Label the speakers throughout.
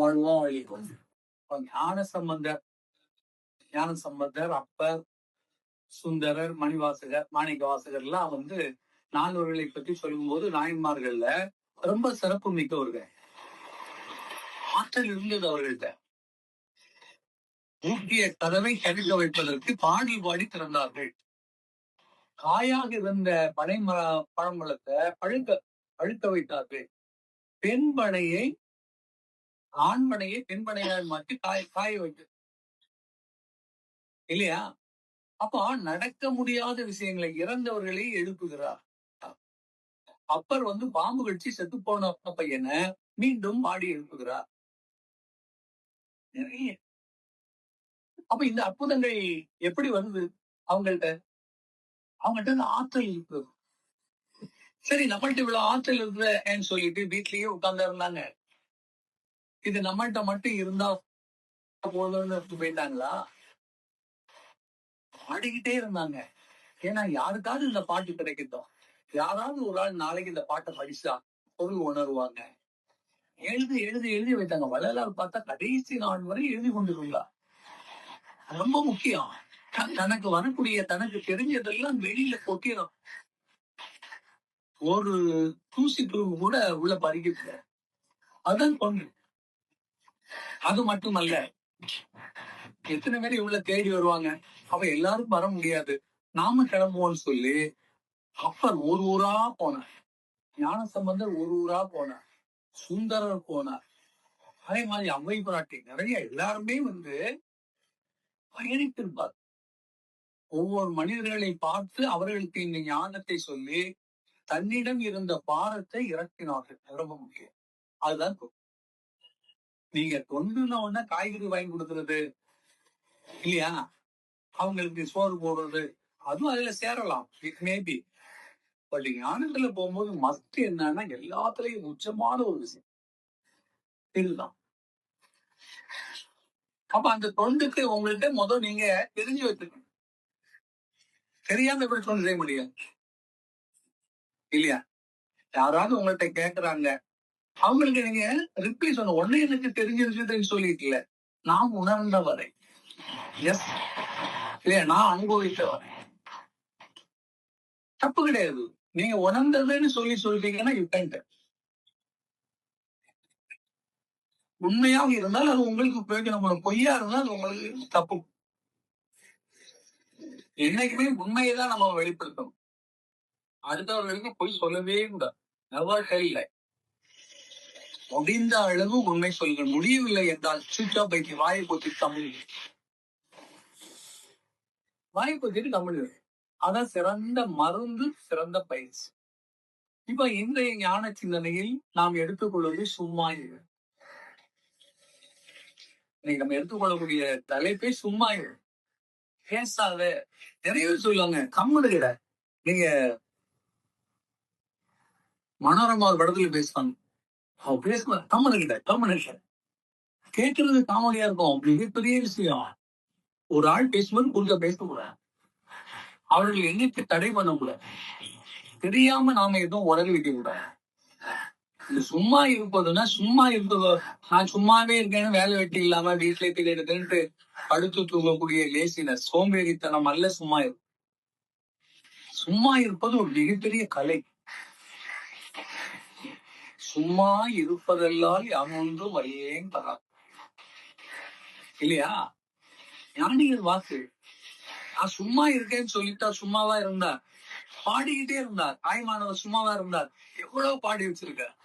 Speaker 1: வாழ்வோம் அழிவோம் ஞான சம்பந்தர். ஞான சம்பந்தர் அப்பர் சுந்தரர் மணிவாசகர் மாணிக்க வாசகர் எல்லாம் வந்து நால்வர்களை பத்தி சொல்லும்போது நாயன்மார்கள்ல ரொம்ப சிறப்பு மிக்கவர்கள். ஆற்றல் இருந்தது அவர்கள்ட்ட. ஊட்டிய கதவை கழிக்க வைப்பதற்கு பாடி பாடி திறந்தார்கள். காயாக இருந்த பனை மர பழம்பழத்தை பழுக்க பழுக்க வைத்தார்கள். பெண் பனையை ஆண்மனையை பெண்மனையால் மாற்றி காய காய வைத்து இல்லையா? அப்போ நடக்க முடியாத விஷயங்களை இறந்தவர்களை எழுப்புகிறார். அப்பர் வந்து பாம்பு கடிச்சு செத்து போன பையனை மீண்டும் மாடி எழுப்புகிறார். நிறைய அப்ப இந்த அற்புதங்கள் எப்படி வருது? அவங்கள்ட்ட அவங்கள்ட்ட அந்த ஆற்றல் இருக்கு. சரி நம்மள்ட்ட இவ்வளவு ஆற்றல் இருக்குன்னு சொல்லிட்டு வீட்லயே உட்கார்ந்து இருந்தாங்க. இது நம்மள்ட்ட மட்டும் இருந்தா போதும்னு போயிட்டாங்களா? பாடிக்கிட்டே இருந்தாங்க. ஏன்னா யாருக்காவது இந்த பாட்டு கிடைக்கட்டும். யாராவது ஒரு ஆள் நாளைக்கு இந்த பாட்டை படிச்சா பொருள் உணருவாங்க. எழுதி எழுதி எழுதி வைத்தாங்க. வள்ளலார் பார்த்தா கடைசி நாள் வரை எழுதி கொண்டிருந்தா. ரொம்ப முக்கியம். தனக்கு வரக்கூடிய தனக்கு தெரிஞ்சதெல்லாம் வெளியில கொட்டிடும் ஒரு தூசி தூக்கு கூட உள்ள பறிக்கிறது அதான் கொண்டு. அது மட்டுமல்ல எத்தனை பேர் இவ்வளவு தேடி வருவாங்க? அவ எல்லாரும் வர முடியாது. நாம கிளம்புவோம்னு சொல்லி அப்பர் ஒரு ஊரா போனார். ஞான சம்பந்தர் ஒரு ஊரா போனார். சுந்தரர் போனார். அதே மாதிரி அவை பிராட்டி நிறைய எல்லாருமே வந்து பயணித்திருப்பார். ஒவ்வொரு மனிதர்களை பார்த்து அவர்களுக்கு இந்த ஞானத்தை சொல்லி தன்னிடம் இருந்த பாரத்தை இறக்கினார்கள். ரொம்ப முக்கியம். அதுதான் நீங்க தொண்டுன உடனே காய்கறி வாங்கி கொடுக்கறது இல்லையா? அவங்களுக்கு சோறு போடுறது அதுவும் அதுல சேரலாம். இட் மேபி பட் ஞானத்துல போகும்போது மஸ்ட் என்னன்னா எல்லாத்துலயும் உச்சமான ஒரு விஷயம். இதுதான். அப்ப அந்த தொண்டுக்கு உங்கள்ட்ட முதல் நீங்க தெரிஞ்சு வச்சுக்கணும். தெரியாம எப்படி தொண்டு செய்ய முடியும்? இல்லையா? யாராவது உங்கள்ட்ட கேக்குறாங்க. அவங்களுக்கு நீங்க ரிப்ளை சொன்ன உடனே எனக்கு தெரிஞ்ச விஷயத்தையும் சொல்லிக்கல நான் உணர்ந்த வரை எஸ் இல்லையா? நான் அனுபவித்த வரை தப்பு கிடையாது. நீங்க உணர்ந்ததுன்னு சொல்லி சொல்லிட்டீங்கன்னா யூ கேன் உண்மையாக இருந்தால் அது உங்களுக்கு பிரயோஜனப்படும் பொய்யா இருந்தால் அது உங்களுக்கு தப்பு. என்னைக்குமே உண்மையை தான் நம்ம வெளிப்படுத்தணும். அடுத்தவர்களுக்கு பொய் சொல்லவே கூடாது. நெவர் டெல் முடிந்த அளவு உண்மை சொல்லுங்கள். முடியவில்லை என்றால் சுவிட்ச் ஆஃப் வைத்து வாயை போத்தி தமிழ் வாயை போத்திட்டு தமிழ் அதான் சிறந்த மருந்து சிறந்த பயிற்சி. இப்ப இன்றைய ஞான சிந்தனையில் நாம் எடுத்துக்கொள்வது சும்மா இரு. இன்னைக்கு நம்ம எடுத்துக்கொள்ளக்கூடிய தலைப்பே சும்மா இரு. பேசாத நிறைய சொல்லுவாங்க கம்முனு கிட நீங்க மனோரமா படத்துல பேசுவாங்க. அவன் பேசுவா கம்முனு கிட்ட கம்முனு கிட்ட கேட்கறது காமெடியா இருக்கும் மிகப்பெரிய விஷயம் ஒரு ஆள் பேசும்போது குறுக்க பேசக்கூடாது அவர்கள் எண்ணிக்கை தடை பண்ண கூடாது தெரியாம நாம எதுவும் உடல் வைக்க கூடாது இது சும்மா இருப்பதுன்னா சும்மா இருப்பது நான் சும்மாவே இருக்கேன்னு வேலை வெட்டி இல்லாம வீட்டுல திடீர்னு படுத்து தூங்கக்கூடிய லேசின சோம்பேறித்தனம் அல்ல சும்மா இருக்கும் சும்மா இருப்பது ஒரு மிகப்பெரிய கலை சும்மா இருப்பதெல்லாம் யானொன்றும் வரையேன் தரா. இல்லையா? ஞானிகள் வாக்கு? நான் சும்மா இருக்கேன்னு சொல்லிட்டா சும்மாவா இருந்தார். பாடிக்கிட்டே இருந்தார். தாய்மானவர் சும்மாவா இருந்தார். எவ்வளவு பாடி வச்சிருக்கார்?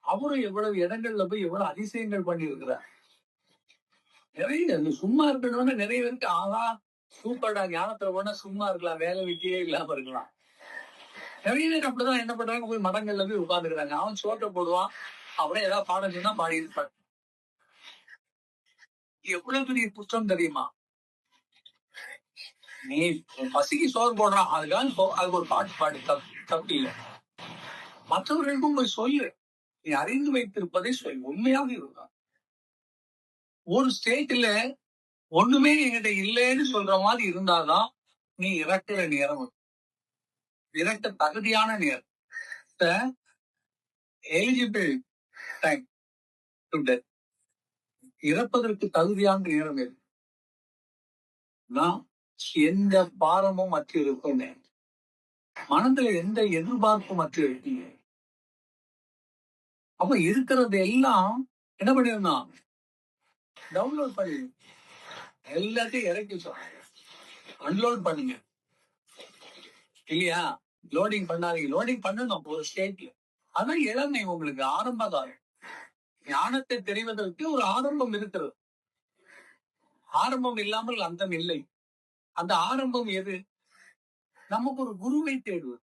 Speaker 1: அவரும் எவ்வளவு இடங்கள்ல போய் எவ்வளவு அதிசயங்கள் பண்ணி இருக்கிறார் நிறைய சும்மா இருக்கணும்னு நிறைய பேருக்கு ஆகா சூப்பர்டா ஞானத்துல போனா சும்மா இருக்கலாம் வேலை வெட்டியே இல்லாம இருக்கலாம். நிறைய பேர் அப்படிதான் என்ன பண்றாங்க? போய் மடங்கள்ல போய் உட்கார்ந்துக்கிறாங்க. அவன் சோட்டை போடுவான். அவனே ஏதாவது பாடம் சொன்னா பாடி இருப்பான் எவ்வளவு பெரிய குற்றம் தெரியுமா? நீ பசிக்கு சோறு போடுறான் அதுக்காக சோ- அதுக்கு ஒரு பாட்டு பாடு. தப்பு தப்பு இல்லை மற்றவர்களுக்கும் போய் சொல்லு. நீ அறிந்து வைத்திருப்பதை சொல். உண்மையாக இருந்தான் ஒரு ஸ்டேட்ல ஒண்ணுமே என்கிட்ட இல்லைன்னு சொல்ற மாதிரி இருந்தாதான் நீ இறக்குற நேரம் அது. இறக்க தகுதியான நேரம். எலிஜிபிள் டைம் டு டெத் இறப்பதற்கு தகுதியான நேரம் எது? நான் எந்த பாரமும் மற்ற இருப்பேன் மனதுல எந்த எதிர்பார்ப்பும் மற்ற இருப்பீங்க அப்ப இருக்கிறது எல்லாம் என்ன பண்ணிருந்தான் டவுன்லோட் பண்ணி எல்லாத்தையும் இறக்கி அன்லோட் பண்ணுங்க. இல்லையா? லோடிங் பண்ணாதீங்க. லோடிங் பண்ணணும் ஒரு ஸ்டேட்ல அதான் இளமை உங்களுக்கு ஆரம்ப காலம் ஞானத்தை தெரிவதற்கு ஒரு ஆரம்பம் இருக்கிறது. ஆரம்பம் இல்லாமல் அந்தம் இல்லை. அந்த ஆரம்பம் எது? நமக்கு ஒரு குருவை தேடுவது.